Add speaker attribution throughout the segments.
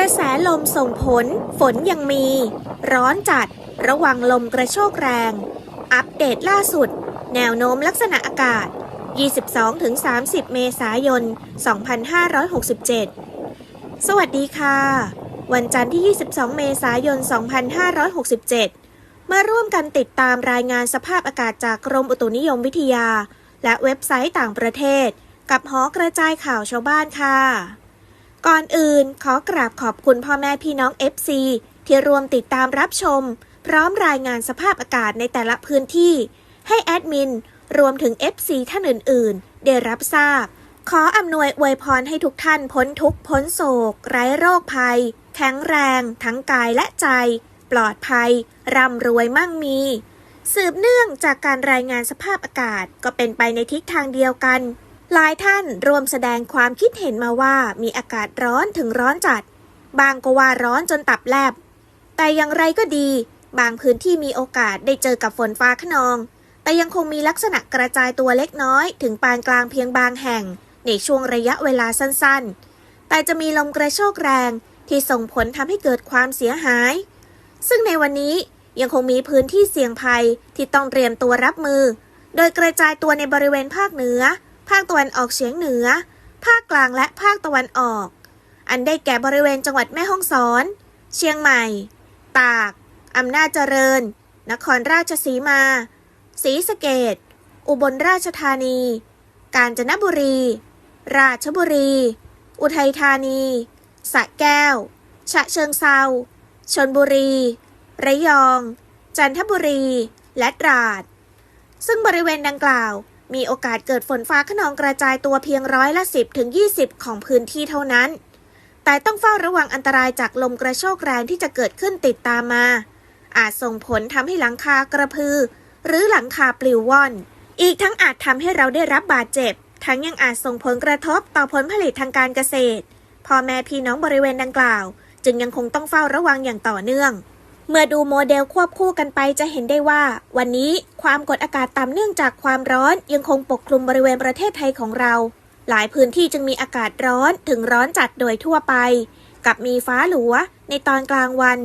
Speaker 1: ระแสลมส่งผล ฝนยังมี ร้อนจัด ระวังลมกระโชกแรง อัปเดตล่าสุด แนวโน้มลักษณะอากาศ 22-30 เมษายน 2567 สวัสดีค่ะ วันจันทร์ที่ 22 เมษายน 2567 มาร่วมกันติดตามรายงานสภาพอากาศจากกรมอุตุนิยมวิทยา และเว็บไซต์ต่างประเทศ กับหอกระจายข่าวชาวบ้านค่ะ ก่อนอื่นขอกราบขอบคุณพ่อแม่พี่น้อง FC ที่รวมติดตามรับชม พร้อมรายงานสภาพอากาศในแต่ละพื้นที่ ให้แอดมิน รวมถึง FC ท่านอื่น ๆ ได้รับทราบ ขออำนวยอวยพรให้ทุกท่านพ้นทุกข์พ้นโศก ไร้โรคภัย แข็งแรง ทั้งกายและใจ ปลอดภัย ร่ำรวยมั่งมี สืบเนื่องจากการรายงานสภาพอากาศก็เป็นไปในทิศทางเดียวกัน หลายท่านรวมแสดงความคิดเห็นมาว่ามีอากาศร้อนถึงร้อนจัด บางก็ว่าร้อนจนตับแลบ แต่อย่างไรก็ดี บางพื้นที่มีโอกาสได้เจอกับฝนฟ้าขนอง แต่ยังคงมีลักษณะกระจายตัวเล็กน้อย ถึงปานกลางเพียงบางแห่ง ในช่วงระยะเวลาสั้นๆ แต่จะมีลมกระโชกแรงที่ส่งผลทำให้เกิดความเสียหาย ซึ่งในวันนี้ยังคงมีพื้นที่เสี่ยงภัยที่ต้องเตรียมตัวรับมือ โดยกระจายตัวในบริเวณภาคเหนือ ภาคตะวันออกเฉียงเหนือ ภาคกลางและภาคตะวันออก อันได้แก่บริเวณจังหวัดแม่ฮ่องสอน เชียงใหม่ ตาก อำนาจเจริญ นครราชสีมา ศรีสะเกดอุบลราชธานี กาญจนบุรี ราชบุรี อุทัยธานี สระแก้ว ฉะเชิงเซาชนบุรี ระยอง จันทบุรี และตราด ซึ่งบริเวณดังกล่าว มีโอกาสเกิดฝนฟ้าขนองกระจายตัวเพียงร้อยละ 10ถึง20 ของพื้นที่เท่านั้น แต่ต้องเฝ้าระวังอันตรายจากลมกระโชกแรงที่จะเกิดขึ้นติดตามมา อาจส่งผลทำให้หลังคากระพือ หรือหลังคาปลิวว่อน อีกทั้งอาจทำให้เราได้รับบาดเจ็บ ทั้งยังอาจส่งผลกระทบต่อผลผลิตทางการเกษตรพ่อแม่พี่น้องบริเวณดังกล่าว จึงยังคงต้องเฝ้าระวังอย่างต่อเนื่อง เมื่อดูโมเดลควบคู่กันไปจะเห็นได้ว่า วันนี้ความกดอากาศต่ำเนื่องจากความร้อนยังคงปกคลุมบริเวณประเทศไทยของเรา หลายพื้นที่จึงมีอากาศร้อนถึงร้อนจัดโดยทั่วไป กับมีฟ้าหลัวในตอนกลางวัน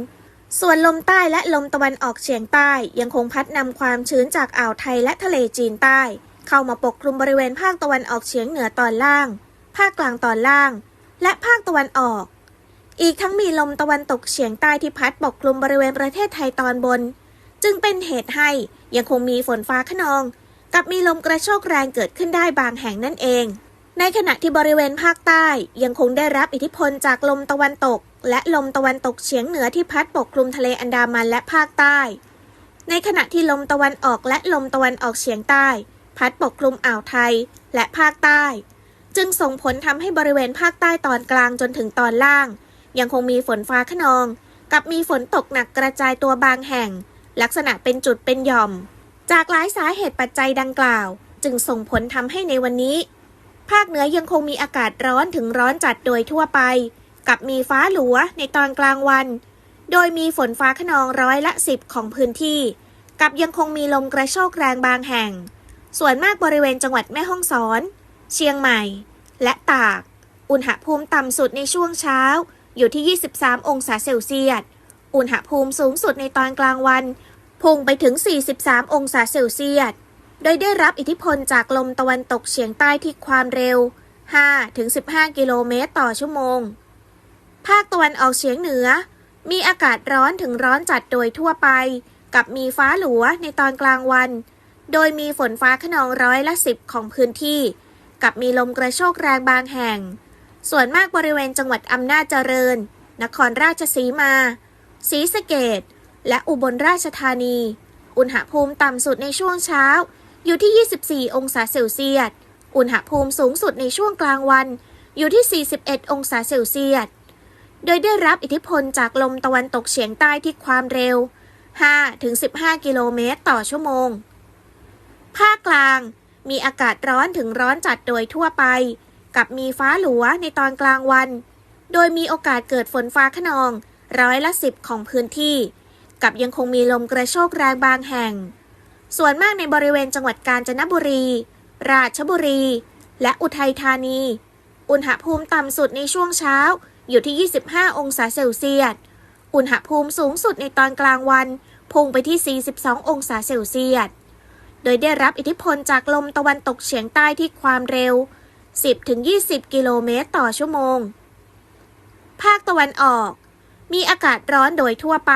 Speaker 1: ส่วนลมใต้และลมตะวันออกเฉียงใต้ยังคงพัดนำความชื้นจากอ่าวไทยและทะเลจีนใต้ เข้ามาปกคลุมบริเวณภาคตะวันออกเฉียงเหนือตอนล่าง ภาคกลางตอนล่าง และภาคตะวันออก อีกทั้งมีลมตะวันตกเฉียงใต้ที่พัดปกคลุมบริเวณประเทศไทยตอนบน จึงเป็นเหตุให้ยังคงมีฝนฟ้าขนอง กับมีลมกระโชกแรงเกิดขึ้นได้บางแห่งนั่นเอง ในขณะที่บริเวณภาคใต้ยังคงได้รับอิทธิพลจากลมตะวันตก และลมตะวันตกเฉียงเหนือที่พัดปกคลุมทะเลอันดามันและภาคใต้ ในขณะที่ลมตะวันออกและลมตะวันออกเฉียงใต้ พัดปกคลุมอ่าวไทยและภาคใต้ จึงส่งผลทำให้บริเวณภาคใต้ตอนกลางจนถึงตอนล่าง ยังคงมีฝนฟ้าขนอง กับมีฝนตกหนักกระจายตัวบางแห่ง ลักษณะเป็นจุดเป็นหย่อม จากหลายสาเหตุปัจจัยดังกล่าว จึงส่งผลทำให้ในวันนี้ ภาคเหนือยังคงมีอากาศร้อนถึงร้อนจัดโดยทั่วไป กับมีฟ้าหลัวในตอนกลางวัน โดยมีฝนฟ้าขนองร้อยละสิบของพื้นที่ กับยังคงมีลมกระโชกแรงบางแห่ง ส่วนมากบริเวณจังหวัดแม่ฮ่องสอน เชียงใหม่ และตาก อุณหภูมิต่ำสุดในช่วงเช้า อยู่ที่ 23 องศาเซลเซียส อุณหภูมิสูงสุดในตอนกลางวัน พุ่งไปถึง 43 องศาเซลเซียส โดยได้รับอิทธิพลจากลมตะวันตกเฉียงใต้ที่ความเร็ว 5-15 กิโลเมตรต่อชั่วโมง ภาคตะวันออกเฉียงเหนือ มีอากาศร้อนถึงร้อนจัดโดยทั่วไป กับมีฟ้าหลัวในตอนกลางวัน โดยมีฝนฟ้าขนองร้อยละสิบของพื้นที่ กับมีลมกระโชกแรงบางแห่ง ส่วนมากบริเวณจังหวัดอำนาจเจริญ นครราชสีมา ศรีสะเกดและอุบลราชธานี อุณหภูมิต่ำสุดในช่วงเช้า อยู่ที่ 24 องศาเซลเซียส อุณหภูมิสูงสุดในช่วงกลางวัน อยู่ที่ 41 องศาเซลเซียส โดยได้รับอิทธิพลจากลมตะวันตกเฉียงใต้ที่ความเร็ว 5-15 กิโลเมตรต่อชั่วโมง ภาคกลางมีอากาศร้อนถึงร้อนจัดโดยทั่วไป กับมีฟ้าหลัวในตอนกลางวัน โดยมีโอกาสเกิดฝนฟ้าขนองร้อยละสิบของพื้นที่ กับยังคงมีลมกระโชกแรงบางแห่ง ส่วนมากในบริเวณจังหวัดกาญจนบุรี ราชบุรี และอุทัยธานี อุณหภูมิต่ำสุดในช่วงเช้าอยู่ที่ 25 องศาเซลเซียส อุณหภูมิสูงสุดในตอนกลางวันพุ่งไปที่ 42 องศาเซลเซียส โดยได้รับอิทธิพลจากลมตะวันตกเฉียงใต้ที่ความเร็ว 10-20 กิโลเมตรต่อชั่วโมง ภาคตะวันออก มีอากาศร้อนโดยทั่วไป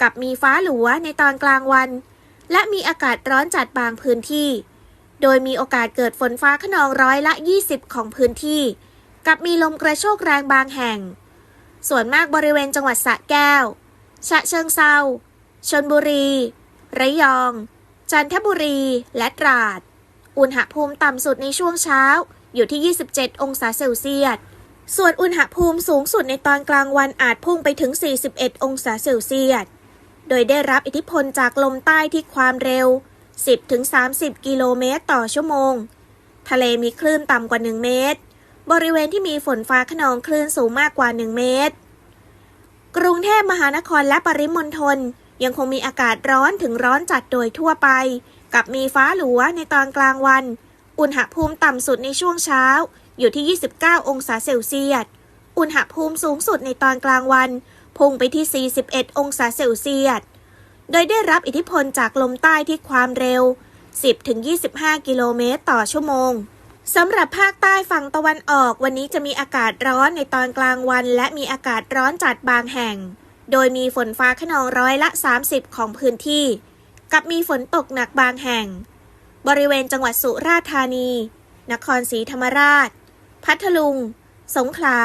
Speaker 1: กับมีฟ้าหลัวในตอนกลางวัน และมีอากาศร้อนจัดบางพื้นที่ โดยมีโอกาสเกิดฝนฟ้าขนองร้อยละ 20 ของพื้นที่ กับมีลมกระโชกแรงบางแห่ง ส่วนมากบริเวณจังหวัดสระแก้ว ฉะเชิงเซาชนบุรี ระยอง จันทบุรี และตราด อุณหภูมิต่ำสุดในช่วงเช้า อยู่ที่ 27 องศาเซลเซียส ส่วนอุณหภูมิสูงสุดในตอนกลางวันอาจพุ่งไปถึง 41 องศาเซลเซียส โดยได้รับอิทธิพลจากลมใต้ที่ความเร็ว 10-30 กิโลเมตรต่อชั่วโมง ทะเลมีคลื่นต่ำกว่า 1 เมตร บริเวณที่มีฝนฟ้าขนองคลื่นสูงมากกว่า 1 เมตร กรุงเทพมหานครและปริมณฑลยังคงมีอากาศร้อนถึงร้อนจัดโดยทั่วไป กับมีฟ้าหลัวในตอนกลางวัน อุณหภูมิต่ำสุดในช่วงเช้า อยู่ที่ 29 องศาเซลเซียส อุณหภูมิสูงสุดในตอนกลางวัน พุ่งไปที่ 41 องศาเซลเซียส โดยได้รับอิทธิพลจากลมใต้ที่ความเร็ว 10-25 กิโลเมตรต่อชั่วโมงสำหรับภาคใต้ฝั่งตะวันออกวันนี้จะมีอากาศร้อนในตอนกลางวัน และมีอากาศร้อนจัดบางแห่ง โดยมีฝนฟ้าขนองร้อยละ 30 ของพื้นที่ กับมีฝนตกหนักบางแห่ง บริเวณจังหวัดสุราษฎร์ธานี นครศรีธรรมราช พัทลุง สงขลา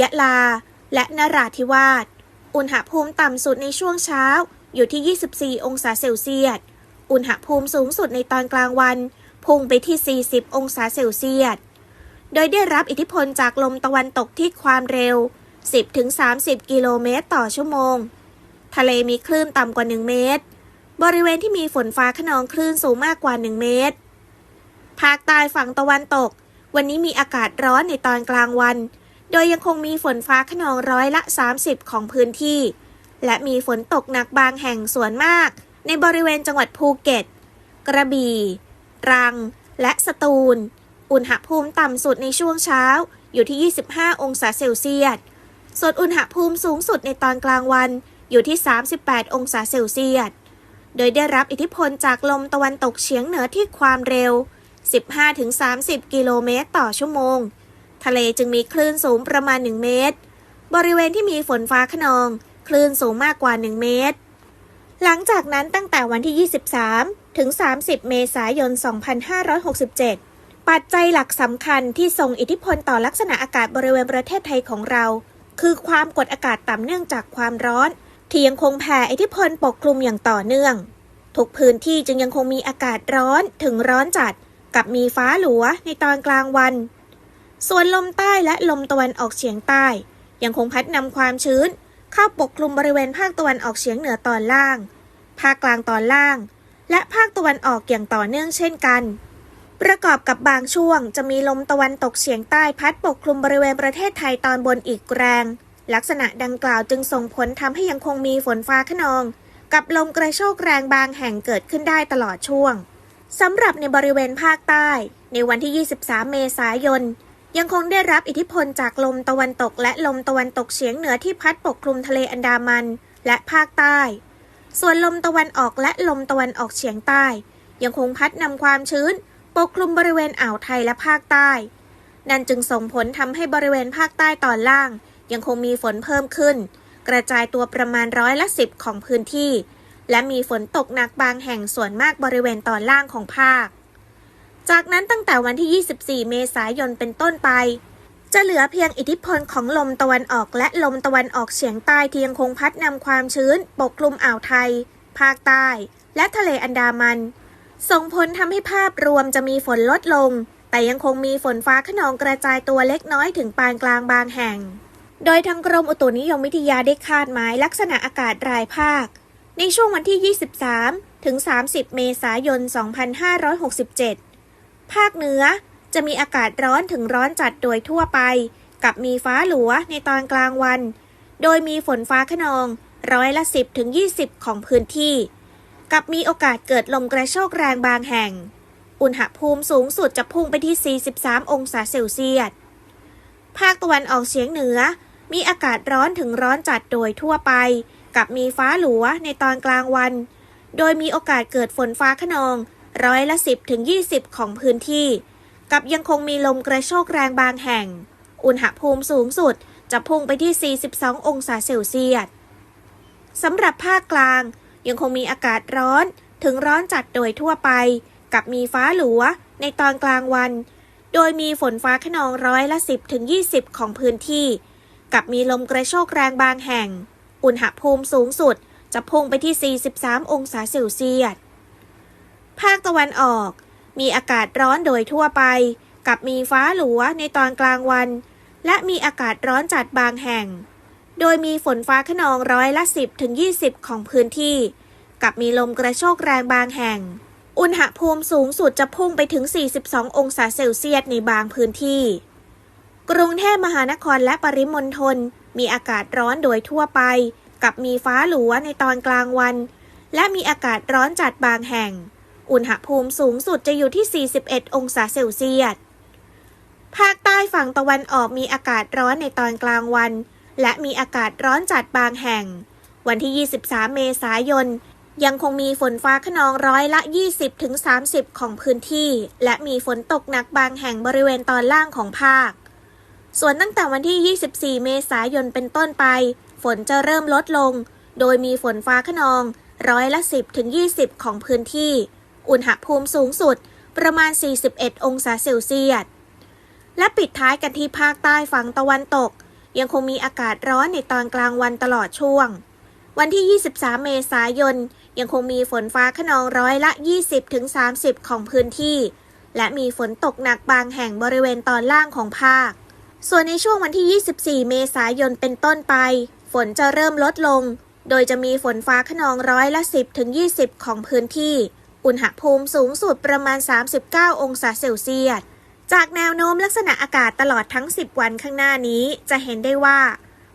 Speaker 1: ยะลา และนราธิวาส อุณหภูมิต่ำสุดในช่วงเช้าอยู่ที่ 24 องศาเซลเซียส อุณหภูมิสูงสุดในตอนกลางวัน พุ่งไปที่ 40 องศาเซลเซียส โดยได้รับอิทธิพลจากลมตะวันตกที่ความเร็ว 10-30 กิโลเมตรต่อชั่วโมง ทะเลมีคลื่นต่ำกว่า 1 เมตร บริเวณที่มีฝนฟ้าขนองคลื่นสูงมากกว่า 1 เมตร ภาคใต้ฝั่งตะวันตก วันนี้มีอากาศร้อนในตอนกลางวัน โดยยังคงมีฝนฟ้าขนองร้อยละ 30 ของพื้นที่ และมีฝนตกหนักบางแห่งส่วนมาก ในบริเวณจังหวัดภูเก็ต กระบี่รัง และสตูล อุณหภูมิต่ำสุดในช่วงเช้าอยู่ที่ 25 องศาเซลเซียส ส่วนอุณหภูมิสูงสุดในตอนกลางวันอยู่ที่ 38 องศาเซลเซียส โดยได้รับอิทธิพลจากลมตะวันตกเฉียงเหนือที่ความเร็ว 15-30 กิโลเมตรต่อชั่วโมง ทะเลจึงมีคลื่นสูงประมาณ 1 เมตร บริเวณที่มีฝนฟ้าขนอง คลื่นสูงมากกว่า 1 เมตร หลังจากนั้นตั้งแต่วันที่ 23 ถึง 30 เมษายน 2567 ปัจจัยหลักสำคัญที่ส่งอิทธิพลต่อลักษณะอากาศบริเวณประเทศไทยของเรา คือความกดอากาศต่ำเนื่องจากความร้อน ที่ยังคงแผ่อิทธิพลปกคลุมอย่างต่อเนื่อง ทุกพื้นที่จึงยังคงมีอากาศร้อนถึงร้อนจัด กับมีฟ้าหลัวในตอนกลางวัน ส่วนลมใต้และลมตะวันออกเฉียงใต้ ยังคงพัดนำความชื้น เข้าปกคลุมบริเวณภาคตะวันออกเฉียงเหนือตอนล่าง ภาคกลางตอนล่าง และภาคตะวันออกอย่างต่อเนื่องเช่นกันประกอบกับบางช่วงจะมีลมตะวันตกเฉียงใต้พัดปกคลุมบริเวณประเทศไทยตอนบนอีกแรง ลักษณะดังกล่าวจึงส่งผลทำให้ยังคงมีฝนฟ้าขนอง กับลมกระโชกแรงบางแห่งเกิดขึ้นได้ตลอดช่วงสำหรับในบริเวณภาคใต้ ในวันที่ 23 เมษายน ยังคงได้รับอิทธิพลจากลมตะวันตก และลมตะวันตกเฉียงเหนือที่พัดปกคลุมทะเลอันดามัน และภาคใต้ ส่วนลมตะวันออกและลมตะวันออกเฉียงใต้ ยังคงพัดนำความชื้น ปกคลุมบริเวณอ่าวไทยและภาคใต้ นั่นจึงส่งผลทำให้บริเวณภาคใต้ตอนล่าง ยังคงมีฝนเพิ่มขึ้น กระจายตัวประมาณร้อยละสิบของพื้นที่ และมีฝนตกหนักบางแห่งส่วนมากบริเวณตอนล่างของภาค จากนั้นตั้งแต่วันที่ 24 เมษายนเป็นต้นไป จะเหลือเพียงอิทธิพลของลมตะวันออกและลมตะวันออกเฉียงใต้ที่ยังคงพัดนำความชื้น ปกคลุมอ่าวไทย ภาคใต้ และทะเลอันดามัน ส่งผลทำให้ภาพรวมจะมีฝนลดลงแต่ยังคงมีฝนฟ้าขนองกระจายตัวเล็กน้อยถึงปานกลางบางแห่ง โดยทางกรมอุตุนิยมวิทยาได้คาดหมายลักษณะอากาศรายภาค ในช่วงวันที่ 23 ถึง 30 เมษายน 2567 ภาคเหนือจะมีอากาศร้อนถึงร้อนจัดโดยทั่วไป กับมีฟ้าหลัวในตอนกลางวัน โดยมีฝนฟ้าขนองร้อยละ 10 ถึง 20 ของพื้นที่ กับมีโอกาสเกิดลมกระโชกแรงบางแห่ง อุณหภูมิสูงสุดจะพุ่งไปที่ 43 องศาเซลเซียส ภาคตะวันออกเฉียงเหนือ มีอากาศร้อนถึงร้อนจัดโดยทั่วไป กับมีฟ้าหลัวในตอนกลางวัน โดยมีโอกาสเกิดฝนฟ้าขนอง ร้อยละ 10ถึง20 ของพื้นที่ กับยังคงมีลมกระโชกแรงบางแห่ง อุณหภูมิสูงสุดจะพุ่งไปที่ 42 องศาเซลเซียสสำหรับภาคกลางยังคงมีอากาศร้อนถึงร้อนจัดโดยทั่วไป กับมีฟ้าหลัวในตอนกลางวัน โดยมีฝนฟ้าขนองร้อยละ 10ถึง20 ของพื้นที่ กับมีลมกระโชกแรงบางแห่ง อุณหภูมิสูงสุดจะพุ่งไปที่ 43 องศาเซลเซียส ภาคตะวันออก มีอากาศร้อนโดยทั่วไป กับมีฟ้าหลัวในตอนกลางวัน และมีอากาศร้อนจัดบางแห่ง โดยมีฝนฟ้าขนองร้อยละ 10ถึง20 ของพื้นที่ กับมีลมกระโชกแรงบางแห่ง อุณหภูมิสูงสุดจะพุ่งไปถึง 42 องศาเซลเซียสในบางพื้นที่ กรุงเทพมหานครและปริมณฑลมีอากาศร้อนโดยทั่วไป กับมีฟ้าหลัวในตอนกลางวัน และมีอากาศร้อนจัดบางแห่ง อุณหภูมิสูงสุดจะอยู่ที่ 41 องศาเซลเซียส ภาคใต้ฝั่งตะวันออกมีอากาศร้อนในตอนกลางวัน และมีอากาศร้อนจัดบางแห่ง วันที่ 23 เมษายนยังคงมีฝนฟ้าขนองร้อยละ 20-30 ของพื้นที่ และมีฝนตกหนักบางแห่งบริเวณตอนล่างของภาค ส่วนตั้งแต่วันที่ 24 เมษายนเป็นต้นไป ฝนจะเริ่มลดลง โดยมีฝนฟ้าขนอง ร้อยละ 10ถึง20 ของพื้นที่ อุณหภูมิสูงสุดประมาณ 41 องศาเซลเซียส และปิดท้ายกันที่ภาคใต้ฝั่งตะวันตก ยังคงมีอากาศร้อนในตอนกลางวันตลอดช่วง วันที่ 23 เมษายน ยังคงมีฝนฟ้าขนองร้อยละ 20-30 ของพื้นที่ และมีฝนตกหนักบางแห่งบริเวณตอนล่างของภาค ส่วนในช่วงวันที่ 24 เมษายนเป็นต้นไป ฝนจะเริ่มลดลง โดยจะมีฝนฟ้าขนองร้อยละ 10 ถึง 20 ของพื้นที่ อุณหภูมิสูงสุดประมาณ 39 องศาเซลเซียส จากแนวโน้มลักษณะอากาศตลอดทั้ง 10 วันข้างหน้านี้จะเห็นได้ว่า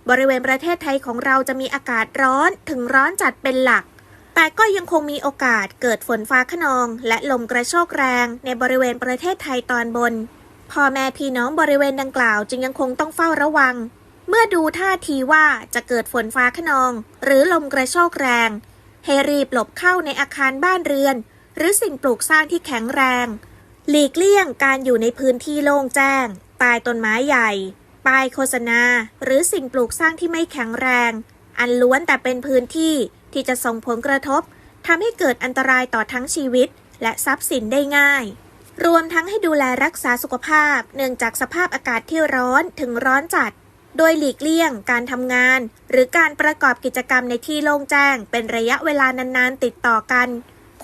Speaker 1: บริเวณประเทศไทยของเราจะมีอากาศร้อนถึงร้อนจัดเป็นหลัก แต่ก็ยังคงมีโอกาสเกิดฝนฟ้าขนอง และลมกระโชกแรงในบริเวณประเทศไทยตอนบน พ่อแม่พี่น้องบริเวณดังกล่าวจึงยังคงต้องเฝ้าระวัง เมื่อดูท่าทีว่าจะเกิดฝนฟ้าขนอง หรือลมกระโชกแรง ให้รีบหลบเข้าในอาคารบ้านเรือน หรือสิ่งปลูกสร้างที่แข็งแรง หลีกเลี่ยงการอยู่ในพื้นที่โล่งแจ้งใต้ต้นไม้ใหญ่ ป้ายโฆษณา หรือสิ่งปลูกสร้างที่ไม่แข็งแรง อันล้วนแต่เป็นพื้นที่ที่จะส่งผลกระทบทำให้เกิดอันตรายต่อทั้งชีวิต และทรัพย์สินได้ง่าย รวมทั้งให้ดูแลรักษาสุขภาพ เนื่องจากสภาพอากาศที่ร้อนถึงร้อนจัด โดยหลีกเลี่ยง การทำงาน หรือการประกอบกิจกรรมในที่โล่งแจ้ง เป็นระยะเวลานานๆติดต่อกัน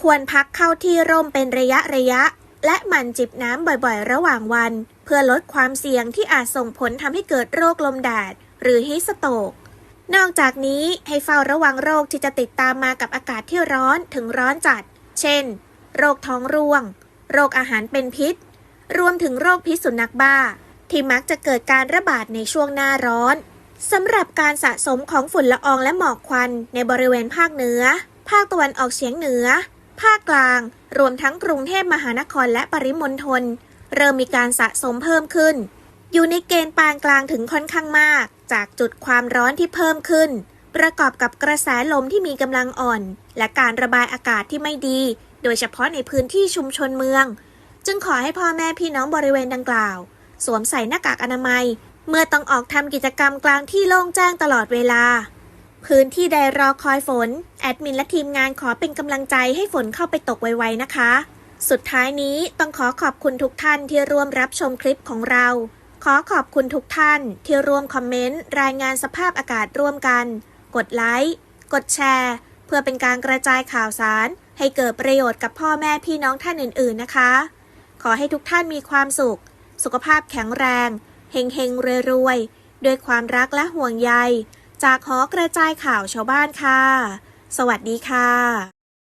Speaker 1: ควรพักเข้าที่ร่มเป็นระยะระยะ และหมั่นจิบน้ำบ่อยๆ ระหว่างวัน เพื่อลดความเสี่ยงที่อาจส่งผลทำให้เกิดโรคลมแดด หรือฮิสโตกนอกจากนี้ให้เฝ้าระวังโรคที่จะติดตามมากับอากาศที่ร้อนถึงร้อนจัด เช่น โรคท้องร่วง โรคอาหารเป็นพิษ รวมถึงโรคพิษสุนัขบ้า ที่มักจะเกิดการระบาดในช่วงหน้าร้อนสำหรับการสะสมของฝุ่นละอองและหมอกควันในบริเวณภาคเหนือ ภาคตะวันออกเฉียงเหนือ ภาคกลาง รวมทั้งกรุงเทพมหานครและปริมณฑลเริ่มมีการสะสมเพิ่มขึ้น อยู่ในเกณฑ์ปานกลางถึงค่อนข้างมาก จากจุดความร้อนที่เพิ่มขึ้น ประกอบกับกระแสลมที่มีกำลังอ่อน และการระบายอากาศที่ไม่ดี โดยเฉพาะในพื้นที่ชุมชนเมือง จึงขอให้พ่อแม่พี่น้องบริเวณดังกล่าว สวมใส่หน้ากากอนามัย เมื่อต้องออกทำกิจกรรมกลางที่โล่งแจ้งตลอดเวลา พื้นที่ใดรอคอยฝน แอดมินและทีมงานขอเป็นกำลังใจให้ฝนเข้าไปตกไวๆนะคะ สุดท้ายนี้ต้องขอขอบคุณทุกท่านที่ร่วมรับชมคลิปของเราขอขอบคุณทุกท่านที่ร่วมคอมเมนต์ รายงานสภาพอากาศร่วมกัน กดไลค์ กดแชร์ เพื่อเป็นการกระจายข่าวสาร ให้เกิดประโยชน์กับพ่อแม่พี่น้องท่านอื่น ๆนะคะ ขอให้ทุกท่านมีความสุข สุขภาพแข็งแรงเฮงเฮงรวยๆด้วยความรักและห่วงใย จากหอกระจายข่าวชาวบ้านค่ะ สวัสดีค่ะ